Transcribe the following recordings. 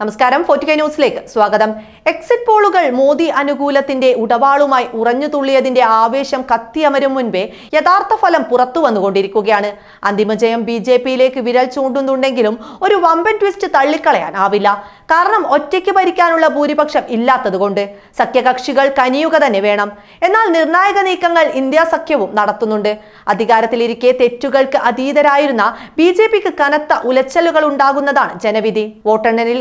നമസ്കാരം ഫോർട്ടിക ന്യൂസിലേക്ക് സ്വാഗതം. എക്സിറ്റ് പോളുകൾ മോദി അനുകൂലത്തിന്റെ ഉടവാളുമായി ഉറഞ്ഞു തുള്ളിയതിന്റെ ആവേശം കത്തിയമരും മുൻപേ യഥാർത്ഥ ഫലം പുറത്തു വന്നുകൊണ്ടിരിക്കുകയാണ്. അന്തിമജയം ബി ജെ പിയിലേക്ക് വിരൽ ചൂണ്ടുന്നുണ്ടെങ്കിലും ഒരു വമ്പൻ ട്വിസ്റ്റ് തള്ളിക്കളയാനാവില്ല. കാരണം ഒറ്റയ്ക്ക് ഭരിക്കാനുള്ള ഭൂരിപക്ഷം ഇല്ലാത്തതുകൊണ്ട് സഖ്യകക്ഷികൾ കനിയുക തന്നെ വേണം. എന്നാൽ നിർണായക നീക്കങ്ങൾ ഇന്ത്യ സഖ്യവും നടത്തുന്നുണ്ട്. അധികാരത്തിലിരിക്കെ തെറ്റുകൾക്ക് അതീതരായിരുന്ന ബി കനത്ത ഉലച്ചലുകൾ ഉണ്ടാകുന്നതാണ് ജനവിധി. വോട്ടെണ്ണലിൽ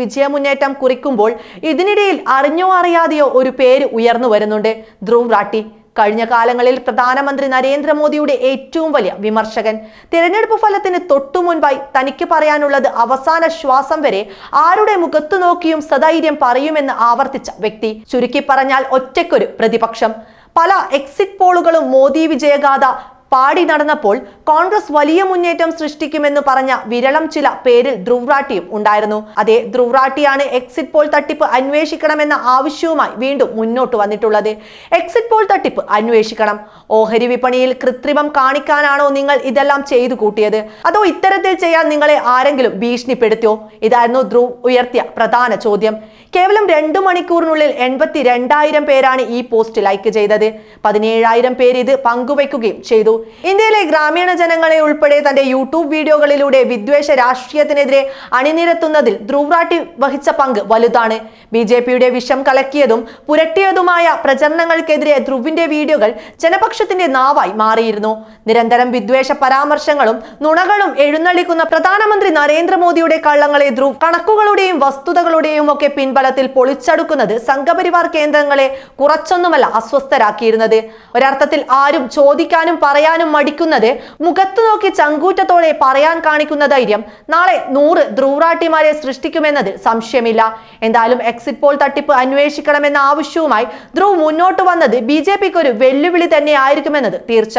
വിജയമുന്നേറ്റം കുറിക്കുമ്പോൾ ഇതിനിടയിൽ അറിഞ്ഞോ അറിയാതെയോ ഒരു പേര് ഉയർന്നു വരുന്നുണ്ട്. ധ്രുവ് റാട്ടി കഴിഞ്ഞ കാലങ്ങളിൽ പ്രധാനമന്ത്രി നരേന്ദ്രമോദിയുടെ ഏറ്റവും വലിയ വിമർശകൻ. തിരഞ്ഞെടുപ്പ് ഫലത്തിന് തൊട്ടു മുൻപായി തനിക്ക് പറയാനുള്ളത് അവസാന ശ്വാസം വരെ ആരുടെ മുഖത്തു നോക്കിയും സധൈര്യം പറയുമെന്ന് ആവർത്തിച്ച വ്യക്തി. ചുരുക്കി പറഞ്ഞാൽ ഒറ്റയ്ക്കൊരു പ്രതിപക്ഷം. പല എക്സിറ്റ് പോളുകളും മോദി വിജയഗാഥ പാടി നടന്നപ്പോൾ കോൺഗ്രസ് വലിയ മുന്നേറ്റം സൃഷ്ടിക്കുമെന്ന് പറഞ്ഞ വിരളം ചില പേരിൽ ധ്രുവ്റാട്ടിയും ഉണ്ടായിരുന്നു. അതേ ധ്രുവ്റാട്ടിയാണ് എക്സിറ്റ് പോൾ തട്ടിപ്പ് അന്വേഷിക്കണമെന്ന ആവശ്യവുമായി വീണ്ടും മുന്നോട്ട് വന്നിട്ടുള്ളത്. എക്സിറ്റ് പോൾ തട്ടിപ്പ് അന്വേഷിക്കണം. ഓഹരി വിപണിയിൽ കൃത്രിമം കാണിക്കാനാണോ നിങ്ങൾ ഇതെല്ലാം ചെയ്തു കൂട്ടിയത്? അതോ ഇത്തരത്തിൽ ചെയ്യാൻ നിങ്ങളെ ആരെങ്കിലും ഭീഷണിപ്പെടുത്തിയോ? ഇതായിരുന്നു ധ്രുവ് ഉയർത്തിയ പ്രധാന ചോദ്യം. കേവലം രണ്ടു മണിക്കൂറിനുള്ളിൽ എൺപത്തി രണ്ടായിരം പേരാണ് ഈ പോസ്റ്റ് ലൈക്ക് ചെയ്തത്. പതിനേഴായിരം പേര് ഇത് പങ്കുവയ്ക്കുകയും ചെയ്തു. ഇന്ത്യയിലെ ഗ്രാമീണ ജനങ്ങളെ ഉൾപ്പെടെ തന്റെ യൂട്യൂബ് വീഡിയോകളിലൂടെ വിദ്വേഷ രാഷ്ട്രീയത്തിനെതിരെ അണിനിരത്തുന്നതിൽ ധ്രുവ്റാട്ടി വഹിച്ച പങ്ക് വലുതാണ്. ബി ജെ പിയുടെ വിഷം കലക്കിയതും പുരട്ടിയതുമായ പ്രചരണങ്ങൾക്കെതിരെ ധ്രുവിന്റെ വീഡിയോകൾ ജനപക്ഷത്തിന്റെ നാവായി മാറിയിരുന്നു. നിരന്തരം വിദ്വേഷ പരാമർശങ്ങളും നുണകളും എഴുന്നള്ളിക്കുന്ന പ്രധാനമന്ത്രി നരേന്ദ്രമോദിയുടെ കള്ളങ്ങളെ ധ്രുവ് കണക്കുകളുടെയും വസ്തുതകളുടെയും ഒക്കെ പിൻബലത്തിൽ പൊളിച്ചടുക്കുന്നത് സംഘപരിവാർ കേന്ദ്രങ്ങളെ കുറച്ചൊന്നുമല്ല അസ്വസ്ഥരാക്കിയിരുന്നത്. ഒരർത്ഥത്തിൽ ആരും ചോദിക്കാനും പറയാനും മടിക്കുന്നത് മുഖത്തു നോക്കി ചങ്കൂറ്റത്തോടെ പറയാൻ കാണിക്കുന്ന ധൈര്യം നാളെ നൂറ് ധ്രുവറാട്ടിമാരെ സൃഷ്ടിക്കുമെന്നത് സംശയമില്ല. എന്തായാലും എക്സിറ്റ് പോൾ തട്ടിപ്പ് അന്വേഷിക്കണമെന്ന ആവശ്യവുമായി ധ്രുവ് മുന്നോട്ട് വന്നത് ബി ജെ പിക്ക് ഒരു വെല്ലുവിളി തന്നെയായിരിക്കുമെന്നത് തീർച്ച.